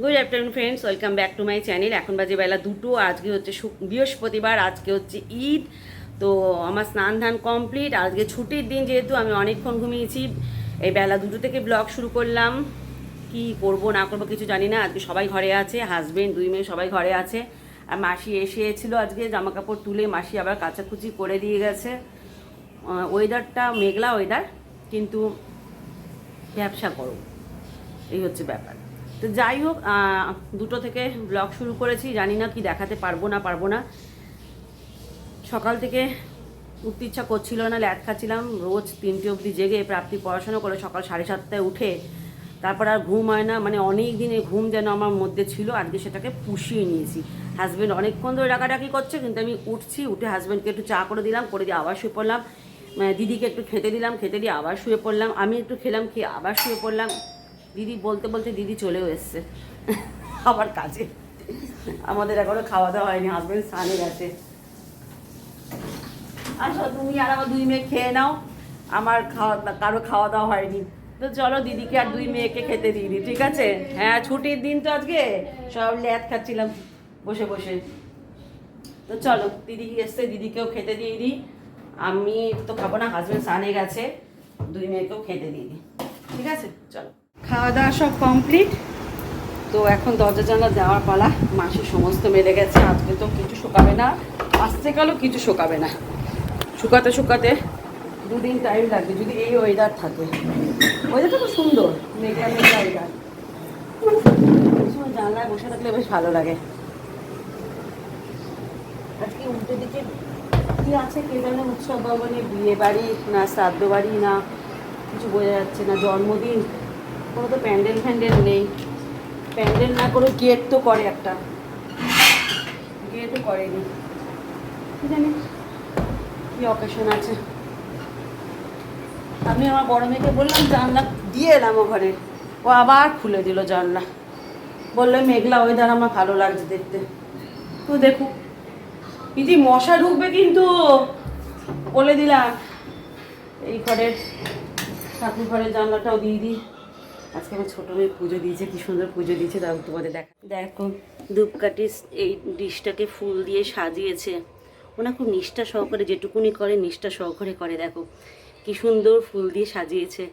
Good afternoon friends welcome back to my channel এখন বাজে বেলা দুটো। আজকে হচ্ছে বৃহস্পতিবার, আজকে হচ্ছে ঈদ। তো আমার স্নান ধান কমপ্লিট আজকে ছুটির দিন যেহেতু, আমি অনেকক্ষণ ঘুমিয়েছি। এই বেলা দুটো থেকে ব্লগ শুরু করলাম। কি করব, না করব কিছু জানি না। আজকে সবাই ঘরে আছে। হাজবেন্ড দুই মেয়ে সবাই ঘরে আছে। আর মাসি এসেছিল আজকে জামা কাপড় তুলে। মাসি আবার কাচাকুচি করে দিয়ে গেছে। ওয়েদারটা মেঘলা ওয়েদার কিন্তু ব্যবসা করো। এই হচ্ছে ব্যাপার। তো যাই হোক দুটো থেকে ব্লগ শুরু করেছি। জানি না কি দেখাতে পারব না পারব না। সকাল থেকে উঠতে ইচ্ছা করছিল না ল্যাট খাচ্ছিলাম। রোজ তিনটে অবধি জেগে প্রাপ্তি পড়াশোনা করে সকাল সাড়ে সাতটায় উঠে তারপর আর ঘুম হয় না। মানে অনেক দিনের ঘুম যেন আমার মধ্যে ছিল, আজকে সেটাকে পুষিয়ে নিয়েছি। হাজব্যান্ড অনেকক্ষণ ধরে ডাকাডাকি করছে, কিন্তু আমি উঠছি, উঠে হাজব্যান্ডকে একটু চা করে দিলাম, করে দিয়ে আবার শুয়ে পড়লাম। দিদিকে একটু খেতে দিলাম, খেতে দিয়ে আবার শুয়ে পড়লাম। আমি একটু খেলাম, খেয়ে আবার শুয়ে পড়লাম। দিদি বলতে বলতে দিদি চলেও এসছে। আবার কাজে। আমাদের এখনও খাওয়া দাওয়া হয়নি হাজব্যান্ড স্নানে গেছে। আসো, তুমি আর আমার দুই মেয়ে খেয়ে নাও। আমার খাওয়া কারও খাওয়া দাওয়া হয়নি। তো চলো দিদিকে আর দুই মেয়েকে খেতে দিই, ঠিক আছে? হ্যাঁ ছুটির দিন তো আজকে। সব ল্যাদ খাচ্ছিলাম বসে বসে। তো চলো, দিদি এসছে, দিদিকেও খেতে দিয়ে দিই। আমি তো খাব না হাজবেন্ড সানে গেছে। দুই মেয়েকেও খেতে দিয়ে দিই। ঠিক আছে? চলো। খাওয়া দাওয়া সব কমপ্লিট। তো এখন দরজা জানলা দেওয়ার পালা। মাসি সমস্ত মেলে গেছে, আজকে তো কিছু শুকাবে না আসতে গেলেও কিছু শুকাবে না। শুকাতে শুকাতে দুদিন টাইম লাগবে, যদি এই ওয়েদার থাকে। ওয়েদারটা খুব সুন্দর, মেঘলা মেঘলা ওয়েদার জানলায় বসে থাকলে বেশ ভালো লাগে। আজকে উল্টো দিকে কি আছে কে জানে, উৎসব ভবনে বিয়ে বাড়ি না শ্রাদ্ধ বাড়ি না, কিছু বোঝা যাচ্ছে না, জন্মদিন। কোনো তো প্যান্ডেল ফ্যান্ডেল নেই। প্যান্ডেল না করে গেট তো করে একটা। গেটও করেনি। কি জানি কি অকেশন আছে। আমি আমার বড় মেয়েকে বললাম, জানলা দিয়ে এলাম ঘরে। ও আবার খুলে দিল জানলা। বলল, মেঘলা ওয়েদার আমার ভালো লাগছে দেখতে। তো দেখুক দিদি মশা ঢুকবে কিন্তু। বলে দিলাম, এই ঘরের ঠাকুর ঘরের জানলাটাও দিয়ে দিই। আজকে আমার ছোটো মেয়ে পুজো দিয়েছে, কি সুন্দর পুজো দিয়েছে, দাও তোমাদের দেখা। দেখো, ধূপকাঠি এই ডিশটাকে ফুল দিয়ে সাজিয়েছে। ওনা খুব নিষ্ঠা সহকারে, যেটুকুনি করে, নিষ্ঠা সহকারে করে, দেখো। কি সুন্দর ফুল দিয়ে সাজিয়েছে।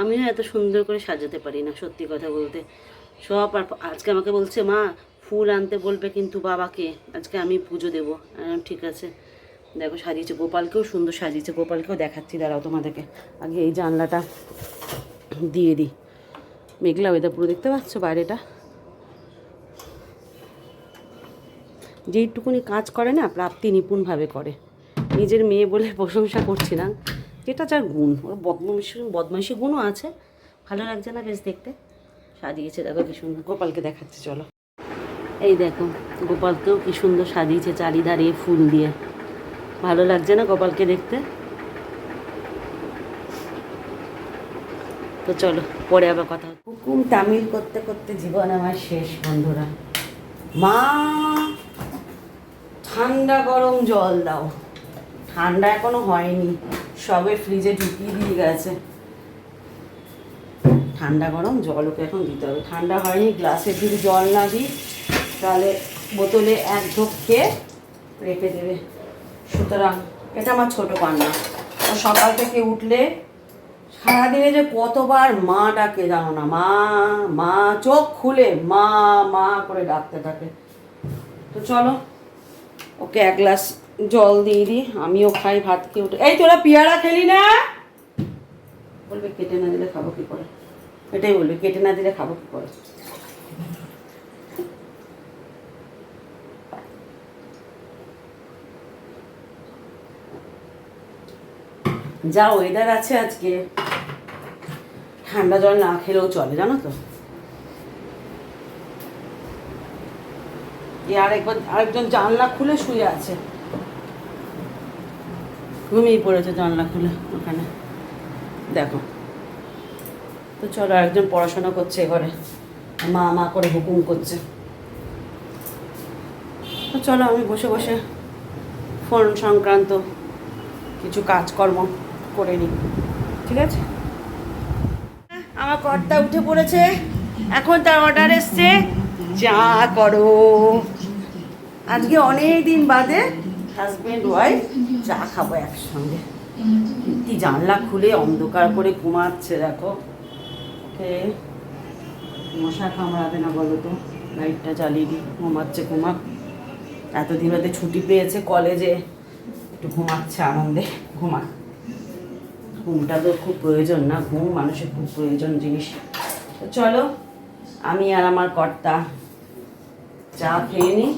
আমিও এত সুন্দর করে সাজাতে পারি না, সত্যি কথা বলতে। সব আর আজকে আমাকে বলছে, মা, ফুল আনতে বলবে কিন্তু বাবাকে। আজকে আমি পুজো দেবো। আমি ঠিক আছে। দেখো, সাজিয়েছে। গোপালকেও সুন্দর সাজিয়েছে। গোপালকেও দেখাচ্ছি, দাঁড়াও তোমাদেরকে। আগে এই জানলাটা দিয়ে দিই। মেঘলা ওয়েদার পুরো দেখতে পাচ্ছ বাইরেটা? যেইটুকুনি কাজ করে না, প্রাপ্তি নিপুণভাবে করে। নিজের মেয়ে বলে প্রশংসা করছি না। যেটা যার গুণ, ওর বদমাইশি বদমাইশি গুণও আছে। ভালো লাগছে না বেশ দেখতে। সাজিয়েছে, দেখো কি সুন্দর। গোপালকে দেখাচ্ছে, চলো। এই দেখো, গোপালকেও কি সুন্দর সাজিয়েছে চারিধারে ফুল দিয়ে। ভালো লাগছে না গোপালকে দেখতে? তো চলো, পরে আবার কথা। হুকুম তামিল করতে করতে জীবন আমার শেষ, বন্ধুরা। মা, ঠান্ডা গরম জল দাও। ঠান্ডা এখনও হয়নি, সবে ফ্রিজে ঢুকিয়ে দিয়ে গেছে। ঠান্ডা গরম জল ওকে এখন দিতে হবে। ঠান্ডা হয়নি গ্লাসে যদি জল না দিই, তাহলে বোতলে এক ঢোক খেয়ে রেখে দেবে। সুতরাং, এটা আমার ছোটো পান্না সকাল থেকে উঠলে সারাদিনে যে কতবার মা ডাকে জানো না? মা মা, চোখ খুলে মা মা করে ডাকতে থাকে। তো চলো, ওকে এক গ্লাস জল দিয়ে দিই, আমিও খাই, ভাত খেয়ে উঠে এই তোরা পেয়ারা খেলি না? বলবে, কেটে না দিলে খাব কি করে? এটাই বলবে, কেটে না দিলে খাব কি করে? যা ওয়েদার আছে আজকে। ঠান্ডা জল না খেলেও চলে, জানো তো? আরেকজন জানলা খুলে শুয়ে আছে। ঘুমিয়ে পড়েছে জানলা খুলে ওখানে। দেখো। তো চলো আরেকজন পড়াশোনা করছে ঘরে। মা মা করে হুকুম করছে। তো চলো আমি বসে বসে ফোন সংক্রান্ত কিছু কাজকর্ম করে নিই। ঠিক আছে? কর্তা উঠে পড়েছে। এখন তার অর্ডার এসছে চা করো। আজকে অনেক দিন বাদে হাজবেন্ড ওয়াইফ চা খাব একসঙ্গে। কি জানলা খুলে অন্ধকার করে ঘুমাচ্ছে দেখো। ওকে, মশা কামড়াবে না বলো তো? লাইটটা জ্বালিয়ে দিই, ঘুমাচ্ছে, ঘুমাক। এতদিন বাদে ছুটি পেয়েছে কলেজে, একটু ঘুমাচ্ছে আনন্দে, ঘুমাক। ঘুমটা তো খুব প্রয়োজন না? ঘুম মানুষের খুব প্রয়োজন জিনিস। তো চলো, আমি আর আমার কর্তা চা খেয়ে নি।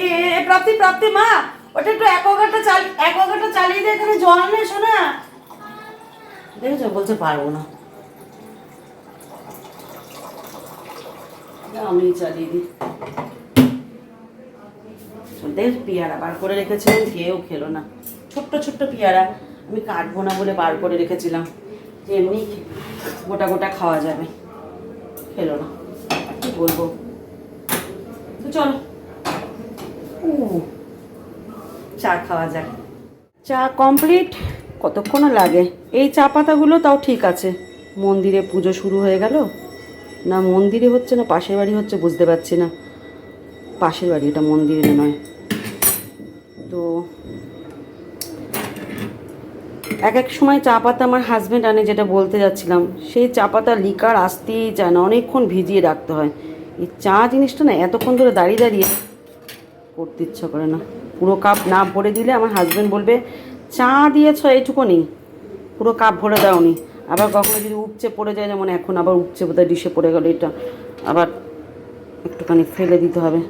এ প্রাপ্তি প্রাপ্তি, মা! ওটা একটু অ্যাকোয়াগার্ডটা চাল অ্যাকোয়াগার্ডটা চালিয়ে দে, এখানে জল নেই শোনা দেখেছ? বলছে পারব না। আমি চালিয়ে দিই। দেখ, পেয়ারা বার করে রেখেছিলাম কেউ খেলো না। ছোট্ট ছোট্ট পেয়ারা। আমি কাটবো না বলে বার করে রেখেছিলাম। যে এমনি গোটা গোটা খাওয়া যাবে। খেলো না। কি বলব? তো চলো। উ, চা খাওয়া যাক। চা কমপ্লিট কতক্ষণ লাগে? এই চা পাতাগুলো তাও ঠিক আছে। মন্দিরে পুজো শুরু হয়ে গেল। না মন্দিরে হচ্ছে না পাশের বাড়ি হচ্ছে বুঝতে পারছি না। পাশের বাড়ি এটা মন্দিরে নয়। তো এক এক সময় চা পাতা আমার হাজব্যান্ড আনে, যেটা বলতে যাচ্ছিলাম। সেই চা পাতা লিকার আসতেই চায় না অনেকক্ষণ ভিজিয়ে রাখতে হয়। এই চা জিনিসটা না এতক্ষণ ধরে দাঁড়িয়ে দাঁড়িয়ে করতে ইচ্ছা করে না। পুরো কাপ না ভরে দিলে আমার হাজব্যান্ড বলবে, চা দিয়েছ এইটুকু নেই পুরো কাপ ভরে দাওনি। আবার কখনো যদি উপচে পড়ে যায়, যেমন এখন আবার উপচে বোধহয় ডিশে পড়ে গেল এটা, আবার একটুখানি ফেলে দিতে হবে।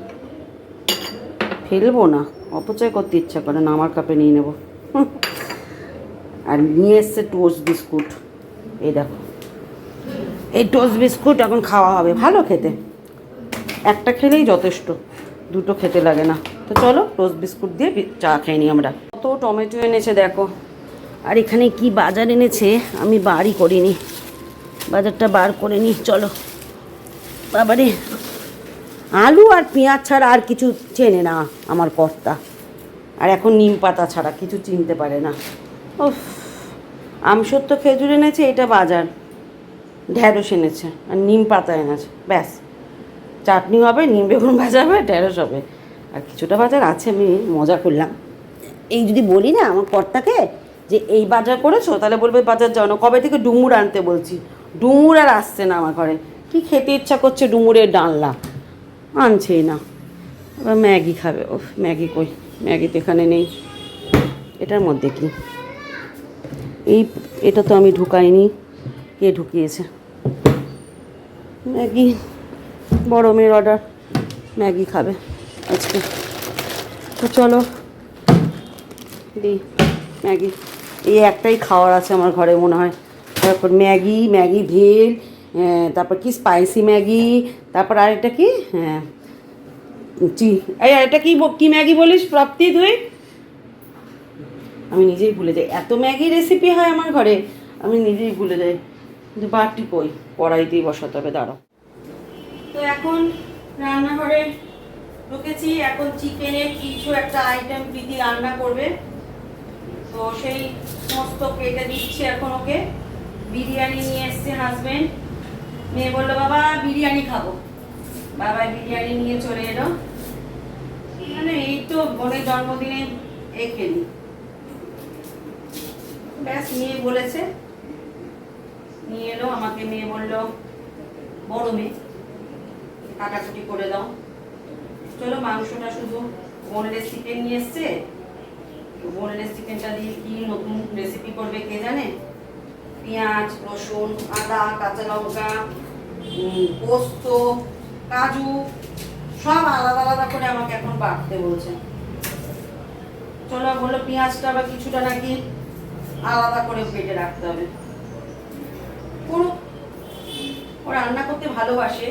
ফেলব না, অপচয় করতে ইচ্ছা করে না, আমার কাপে নিয়ে নেব। আর নিয়ে এসছে টোস্ট বিস্কুট এই দেখো। এই টোস্ট বিস্কুট এখন খাওয়া হবে, ভালো খেতে। একটা খেলেই যথেষ্ট, দুটো খেতে লাগে না। তো চলো টোস্ট বিস্কুট দিয়ে চা খেয়ে নিই আমরা। কত টমেটো এনেছে দেখো। আর এখানে কি বাজার এনেছে, আমি বাড়ি করিনি। বাজারটা বার করে নিই, চলো। বাবারে, আলু আর পেঁয়াজ ছাড়া আর কিছু চেনে না আমার কর্তা। আর এখন নিম পাতা ছাড়া কিছু চিনতে পারে না। ওফ আমসত্ব খেজুর এনেছে, এটা বাজার। ঢ্যাঁড়স এনেছে, আর নিম পাতা এনেছে, ব্যাস। চাটনি হবে, নিম বেগুন ভাজা হবে ঢ্যাঁড়স হবে। আর কিছুটা বাজার আছে, আমি মজা করলাম। এই যদি বলি না, আমার কর্তাকে, যে এই বাজার করেছ, তাহলে বলবে বাজার যাও না। কবে থেকে ডুমুর আনতে বলছি? ডুমুর আর আসছে না আমার ঘরে। কি খেতে ইচ্ছা করছে ডুমুরের ডালনা? আনছেই না। এবার ম্যাগি খাবে ও ম্যাগি কই? ম্যাগি তো এখানে নেই। এটার মধ্যে কি? এই, এটা তো আমি ঢুকাইনি, কে ঢুকিয়েছে? ম্যাগি, বড় মেয়ের অর্ডার ম্যাগি খাবে আজকে। তো চলো দিই ম্যাগি। এই একটাই খাওয়ার আছে আমার ঘরে মনে হয়। তারপর ম্যাগি ম্যাগি ভেল তারপর কি স্পাইসি ম্যাগি, তারপর আরেকটা কি হ্যাঁ চি এই এটা কি কি ম্যাগি বলিস, প্রাপ্তি তুই? আমি নিজেই ভুলে যাই। এত ম্যাগি রেসিপি হয় আমার ঘরে, আমি নিজেই ভুলে যাই। কিন্তু বাটি কই? কড়াইতেই বসাতে হবে, দাঁড়াও। তো এখন রান্নাঘরে ঢুকেছি। এখন চিকেনের কিছু একটা আইটেম প্রীতি রান্না করবে। তো সেই সমস্ত কেটে দিচ্ছি এখন ওকে। বিরিয়ানি নিয়ে এসছে হাজবেন্ড মেয়ে বলল, বাবা, বিরিয়ানি খাব। বাবা বিরিয়ানি নিয়ে চলে এলো। মানে এই তো বোনের জন্মদিনে এ খেলি। ব্যাস নিয়ে বলেছে। নিয়ে এলো, আমাকে মেয়ে বলল, বড় মেয়ে, কাটাকুটি করে দাও। চলো, মাংসটা শুধু বোনলেস চিকেন নিয়ে এসছে। বোনলেস চিকেনটা দিয়ে কি নতুন রেসিপি করবে কে জানে? পেঁয়াজ, রসুন, আদা, কাঁচা লঙ্কা পোস্ত, কাজু, সব আলাদা আলাদা করে আমাকে এখন বাটতে বলছে। চলো বলল, পেঁয়াজটা বা কিছুটা নাকি আলাদা করে বেটে রাখতে হবে। করুক ও রান্না করতে ভালোবাসে,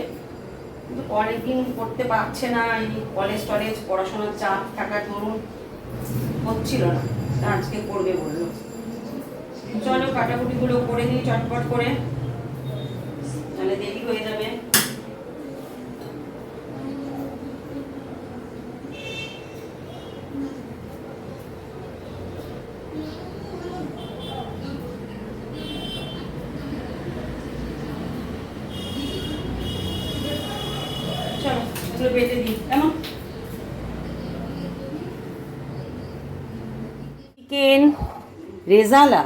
কিন্তু অনেকদিন করতে পারছে না, এই কলেজ টলেজ পড়াশোনার চাপ থাকার দরুন হচ্ছিল না। আজকে করবে বলল। চলো কাটাকুটিগুলো করে নিই চটপট করে। তাহলে দেরি হয়ে যাবে। এগুলো বেটে দিই কেমন? চিকেন রেজালা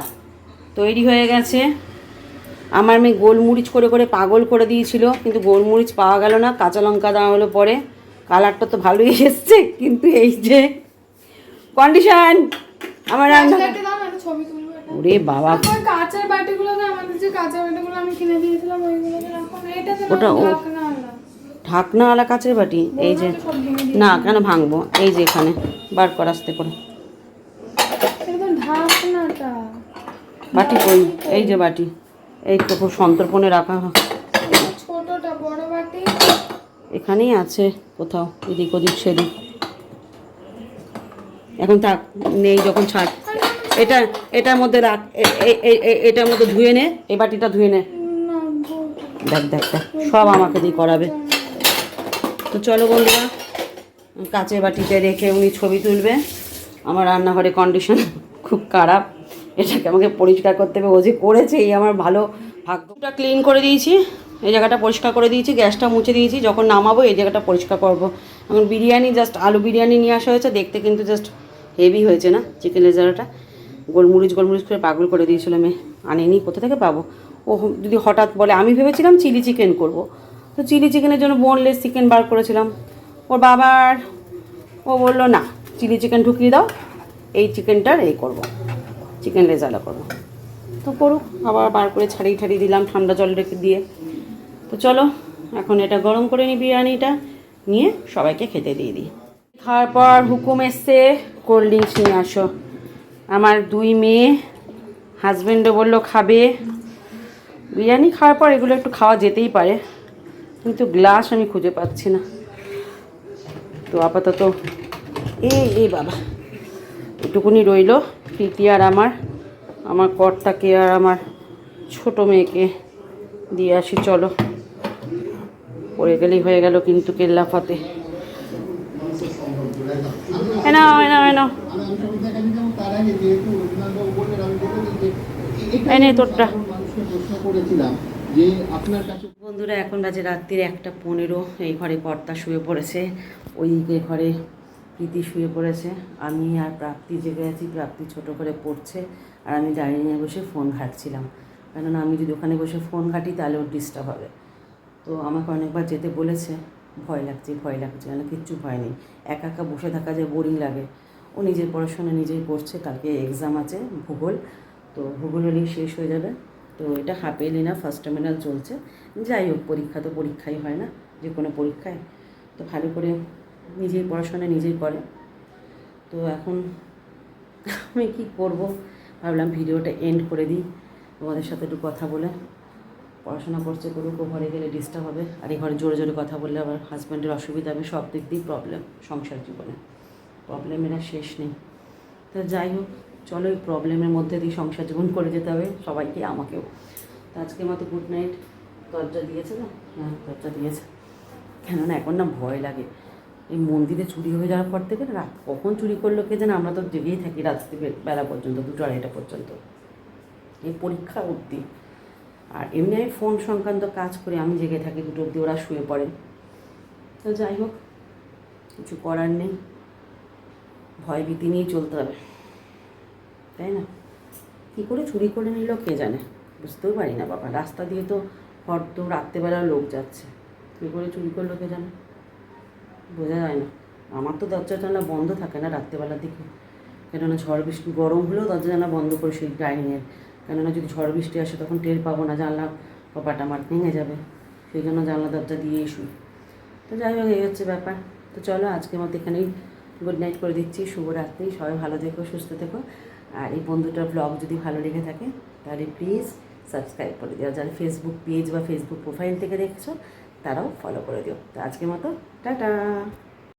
তৈরি হয়ে গেছে। আমার মেয়ে গোলমরিচ করে করে পাগল করে দিয়েছিল কিন্তু গোলমরিচ পাওয়া গেল না কাঁচা লঙ্কা দেওয়া হলো পরে। কালারটা তো ভালোই এসছে কিন্তু এই যে কন্ডিশন আমার রান্না। ওরে বাবা। ওই কাঁচের বাটিগুলোতে আমাদের যে কাঁচের বাটিগুলো আমি কিনে দিয়েছিলাম এটাতে ওটা ওটা ও- ঢাকনা আলা কাচের বাটি এই যে না কেন ভাঙবো? এই যে এখানে বার কর আসতে করে। বাটি কই? এই যে বাটি। এই তো খুব সন্তর্পণে রাখা এখানেই আছে কোথাও এদিক ওদিক সেদিক। এখন থাক নেই যখন ছাড়। এটা এটার মধ্যে রাখ এটার মধ্যে ধুয়ে নে এই বাটিটা ধুয়ে নে। দেখ দেখ দেখ সব আমাকে দিয়ে করাবে। তো চলো বন্ধুরা, কাঁচের বাটিতে রেখে উনি ছবি তুলবে। আমার রান্নাঘরে কন্ডিশন খুব খারাপ। এটাকে আমাকে পরিষ্কার করতে হবে। ও যে করেছে, এই আমার ভালো ভাগ্যটা ক্লিন করে দিয়েছি। এই জায়গাটা পরিষ্কার করে দিয়েছি, গ্যাসটা মুছে দিয়েছি। যখন নামাবো, এই জায়গাটা পরিষ্কার করব। এখন বিরিয়ানি জাস্ট আলু বিরিয়ানি নিয়ে আসা হয়েছে। দেখতে কিন্তু জাস্ট হেভি হয়েছে না চিকেন লেজারাটা গোলমরিচ গোলমরিচ করে পাগল করে দিয়েছিল মেয়ে। আনিনি, কোথা থেকে পাবো? ও যদি হঠাৎ বলে, আমি ভেবেছিলাম চিলি চিকেন করব। তো চিলি চিকেনের জন্য বোনলেস চিকেন বার করেছিলাম। ওর বাবার, ও বলল, না, চিলি চিকেন ঢুকিয়ে দাও, এই চিকেনটার এই করব, চিকেন রেজালা করব। তো করুক, আবার বার করে ছাড়িয়ে ছাড়িয়ে দিলাম ঠান্ডা জল রেখে দিয়ে। তো চলো, এখন এটা গরম করে নিই বিরিয়ানিটা, নিয়ে সবাইকে খেতে দিয়ে দিই। খাওয়ার পর হুকুম এসছে, কোল্ড ড্রিঙ্কস নিয়ে আসো। আমার দুই মেয়ে হাজব্যান্ডও বলল, খাবে। বিরিয়ানি খাওয়ার পর এগুলো একটু খাওয়া যেতেই পারে। কিন্তু গ্লাস আমি খুঁজে পাচ্ছি না। তো আপাতত এই এই বাবা। এটুকুনি রইল প্রীতি আর আমার। আমার কর্তাকে আর আমার ছোট মেয়েকে দিয়ে আসি, চলো। পড়ে গেলেই হয়ে গেল কিন্তু কেল্লা ফাতে। এনাও এনাও এনাও এই নে তোরটা। যে আপনার কাছে বন্ধুরা, এখন বাজে রাত্রির একটা পনেরো। এই ঘরে কর্তা শুয়ে পড়েছে। ওই ঘরে প্রীতি শুয়ে পড়েছে। আমি আর প্রাপ্তি জেগে আছি। প্রাপ্তি ছোট করে পড়ছে। আর আমি নিয়ে বসে ফোন ঘাটছিলাম। কেননা আমি যদি ওখানে বসে ফোন ঘাটি, তাহলে ওর ডিস্টার্ব হবে। তো আমাকে অনেকবার যেতে বলেছে। ভয় লাগছে ভয় লাগছে। কেন কিচ্ছু ভয় নেই। একা একা বসে থাকা যে বোরিং লাগে। ও নিজের পড়াশোনা নিজেই পড়ছে কালকে এক্সাম আছে ভূগোল। তো ভূগোল শেষ হয়ে যাবে। তো এটা হাফ এলি না ফার্স্ট টার্মিনাল চলছে। যাই হোক, পরীক্ষা তো পরীক্ষাই হয় না, যে কোনো পরীক্ষায়। তো ভালো করে নিজেই পড়াশোনা নিজেই করে। তো এখন আমি কি করব? ভাবলাম ভিডিওটা এন্ড করে দিই। তোমাদের সাথে একটু কথা বলে। পড়াশোনা করছে করুক, ও ঘরে গেলে ডিস্টার্ব হবে। আর এই ঘরে জোরে জোরে কথা বললে আবার হাজব্যান্ডের অসুবিধা হবে সব দিক দিয়েই প্রবলেম সংসার জীবনে। প্রবলেমের আর শেষ নেই। তো যাই হোক চলো এই প্রবলেমের মধ্যে দিয়ে সংসার জীবন করে যেতে হবে, সবাইকে, আমাকেও। তো আজকের মতো গুড নাইট দরজা দিয়েছে না? হ্যাঁ দরজা দিয়েছে। কেননা এখন না ভয় লাগে। এই মন্দিরে চুরি হয়ে যাওয়ার পর থেকে রাত কখন চুরি করল কে জানে? আমরা তো জেগেই থাকি রাত্রি বেলা পর্যন্ত, দুটো আড়াইটা পর্যন্ত। এই পরীক্ষা অবধি। আর এমনি আমি ফোন সংক্রান্ত কাজ করে আমি জেগে থাকি, দুটো অবধি ওরা শুয়ে পড়ে। তো যাই হোক, কিছু করার নেই। ভয় ভীতি নিয়েই চলতে হবে। তাই না? কী করে চুরি করে নিল কে জানে? বুঝতেও পারি না বাবা। রাস্তা দিয়ে তো হয়তো রাত্রেবেলা লোক যাচ্ছে। কী করে চুরি করল কে জানে? বোঝা যায় না। আমার তো দরজা জানলা বন্ধ থাকে না রাত্রেবেলার দিকে। কেননা ঝড় বৃষ্টি, গরম হলেও দরজা জানলা বন্ধ করে সেই ডাইনিংয়ের কেননা যদি ঝড় বৃষ্টি আসে তখন টের পাবো না, জানলা কপাটা আমার ভেঙে যাবে। সেই জন্য জানলা, দরজা দিয়েই শুই। তো যাই হোক, এই হচ্ছে ব্যাপার। তো চলো, আজকের মতো এখানেই গুড নাইট করে দিচ্ছি। শুভরাত্রি। সবাই ভালো থেকো, সুস্থ থেকো। আর এই বন্ধুটার ব্লগ যদি ভালো লেগে থাকে, তাহলে প্লিজ সাবস্ক্রাইব করে দিও। যারা ফেসবুক পেজ বা ফেসবুক প্রোফাইল থেকে দেখছ, তারাও ফলো করে দিও। তো আজকের মতো, টাটা!